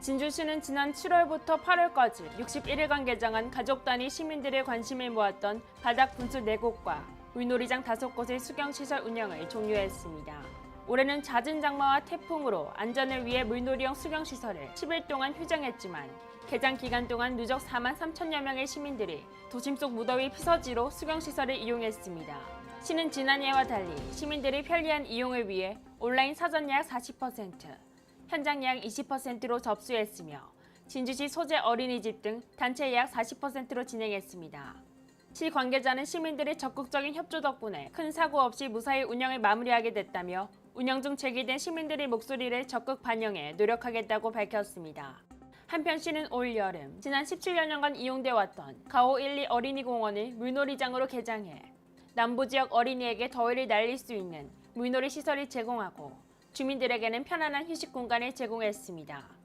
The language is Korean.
진주시는 지난 7월부터 8월까지 61일간 개장한 가족 단위 시민들의 관심을 모았던 바닥 분수 4곳과 물놀이장 5곳의 수경시설 운영을 종료했습니다. 올해는 잦은 장마와 태풍으로 안전을 위해 물놀이형 수경시설을 10일 동안 휴장했지만 개장 기간 동안 누적 4만 3천여 명의 시민들이 도심 속 무더위 피서지로 수경시설을 이용했습니다. 시는 지난해와 달리 시민들이 편리한 이용을 위해 온라인 사전 예약 40%, 현장 예약 20%로 접수했으며 진주시 소재 어린이집 등 단체 예약 40%로 진행했습니다. 시 관계자는 시민들의 적극적인 협조 덕분에 큰 사고 없이 무사히 운영을 마무리하게 됐다며 운영 중 제기된 시민들의 목소리를 적극 반영해 노력하겠다고 밝혔습니다. 한편 시는 올 여름 지난 17년간 이용돼 왔던 가오 1, 2 어린이공원을 물놀이장으로 개장해 남부 지역 어린이에게 더위를 날릴 수 있는 물놀이 시설을 제공하고 주민들에게는 편안한 휴식 공간을 제공했습니다.